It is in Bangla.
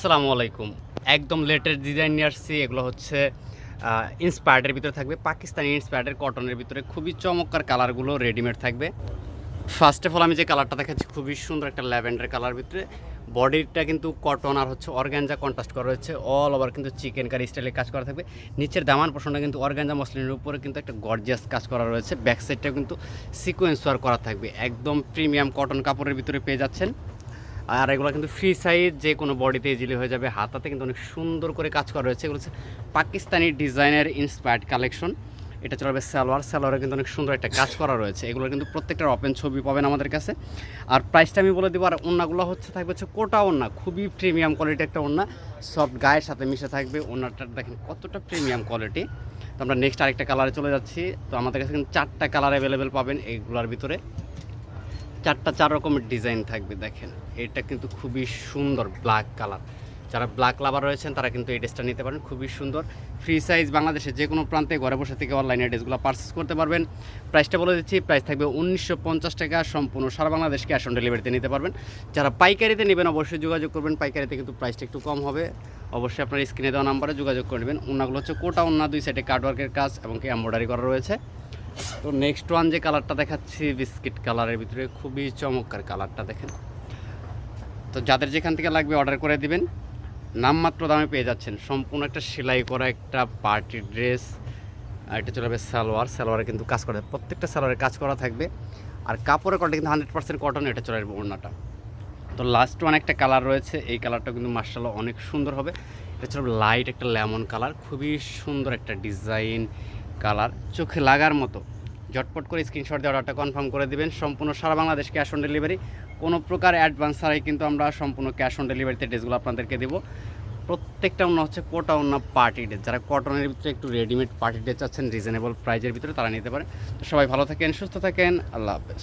আসসালামু আলাইকুম। একদম লেটেস্ট ডিজাইন নিয়ে আসছি। এগুলো হচ্ছে ইন্সপায়ার্ডের ভিতরে থাকবে। পাকিস্তানি ইন্সপায়ার্ডের কটনের ভিতরে খুবই চমৎকার কালারগুলো রেডিমেড থাকবে। ফার্স্ট অফ অল আমি যে কালারটা দেখাচ্ছি, খুবই সুন্দর একটা ল্যাভেন্ডার কালার ভিতরে। বডিটা কিন্তু কটন আর হচ্ছে অর্গানজা কন্ট্রাস্ট করা রয়েছে অল ওভার কিন্তু চিকেন কারি স্টাইলে কাজ করা থাকবে। নিচের দামান পোষণটা কিন্তু অর্গানজা মসলিনের উপরে কিন্তু একটা গর্জিয়াস কাজ করা রয়েছে। ব্যাক সাইডটাও কিন্তু সিকোয়েন্স ওয়ার করা থাকবে। একদম প্রিমিয়াম কটন কাপড়ের ভিতরে পেয়ে যাচ্ছেন। আর এগুলো কিন্তু ফ্রি সাইজ যে কোনো বডিতে ইজিলি হয়ে যাবে। হাতাতে কিন্তু অনেক সুন্দর করে কাজ করা রয়েছে। এগুলো হচ্ছে পাকিস্তানি ডিজাইনের ইন্সপায়ার্ড কালেকশন এটা চলবে সালোয়ার। সালোয়ারে কিন্তু অনেক সুন্দর একটা কাজ করা রয়েছে। এগুলো কিন্তু প্রত্যেকটার ওপেন ছবি পাবেন আমাদের কাছে। আর প্রাইসটা আমি বলে দেবো, আর ওন্নাগুলো হচ্ছে, থাকবে হচ্ছে কোটা ওন্না। খুবই প্রিমিয়াম কোয়ালিটি একটা ওন্না। সফট গায়ের সাথে মিশে থাকবে। ওন্নাটা দেখেন কতটা প্রিমিয়াম কোয়ালিটি তো আমরা নেক্সট আরেকটা কালারে চলে যাচ্ছি। তো আমাদের কাছে কিন্তু চারটা কালার অ্যাভেলেবেল পাবেন এইগুলোর ভিতরে। চারটা চার রকমের ডিজাইন থাকবে, দেখেন। এটা কিন্তু খুবই সুন্দর ব্ল্যাক কালার যারা ব্ল্যাক লাভার রয়েছেন, তারা কিন্তু এই ড্রেসটা নিতে পারেন, খুবই সুন্দর। ফ্রি সাইজ বাংলাদেশের যে কোনো প্রান্তে ঘরে বসে থেকে অনলাইনে ড্রেসগুলো পারচেস করতে পারবেন। প্রাইসটা বলে দিচ্ছি প্রাইস থাকবে উনিশশো পঞ্চাশ টাকা, সম্পূর্ণ সারা বাংলাদেশ ক্যাশ অন ডেলিভারিতে নিতে পারবেন। যারা পাইকারিতে নেবেন, অবশ্যই যোগাযোগ করবেন। পাইকারিতে কিন্তু প্রাইসটা একটু কম হবে। অবশ্যই আপনার স্ক্রিনে দেওয়া নাম্বারে যোগাযোগ করে নেবেন। ওনাগুলো হচ্ছে কোটা ওনা দুই সাইডে কার্ডওয়ার্কের কাজ এবং কি এম্ব্রয়ডারি করা রয়েছে। তো নেক্সট ওয়ান যে কালারটা দেখাচ্ছি বিস্কিট কালারের ভিতরে খুবই চমৎকার কালারটা দেখেন। তো যাদের যেখান থেকে লাগবে অর্ডার করে দিবেন, নামমাত্র দামে পেয়ে যাচ্ছেন। সম্পূর্ণ একটা সেলাই করা একটা পার্টি ড্রেস আর এটা চলে যাবে সালোয়ার। সালোয়ারে কিন্তু কাজ করা, প্রত্যেকটা সালোয়ারে কাজ করা থাকবে। আর কাপড়ের কোয়ালিটি কিন্তু হান্ড্রেড পার্সেন্ট কটন এটা চলে আসবে ওড়নাটা। তো লাস্ট ওয়ান একটা কালার রয়েছে, এই কালারটা কিন্তু মার্শাল্লাহ অনেক সুন্দর হবে। এটা ছিল লাইট একটা লেমন কালার খুবই সুন্দর একটা ডিজাইন কালার চোখে লাগার মতো। ঝটপট করে স্ক্রিনশট দিয়ে অর্ডারটা কনফার্ম করে দেবেন। সম্পূর্ণ সারা বাংলাদেশ ক্যাশ অন ডেলিভারি কোনো প্রকার অ্যাডভান্স ছাড়াই কিন্তু আমরা সম্পূর্ণ ক্যাশ অন ডেলিভারিতে ড্রেসগুলো আপনাদেরকে দেবো। প্রত্যেকটা অন্য হচ্ছে কোটা অন্য পার্টি ড্রেস যারা কটনের ভিতরে একটু রেডিমেড পার্টি ড্রেস চাচ্ছেন রিজনেবল প্রাইজের ভিতরে তারা নিতে পারে। সবাই ভালো থাকেন, সুস্থ থাকেন। আল্লাহ হাফেজ।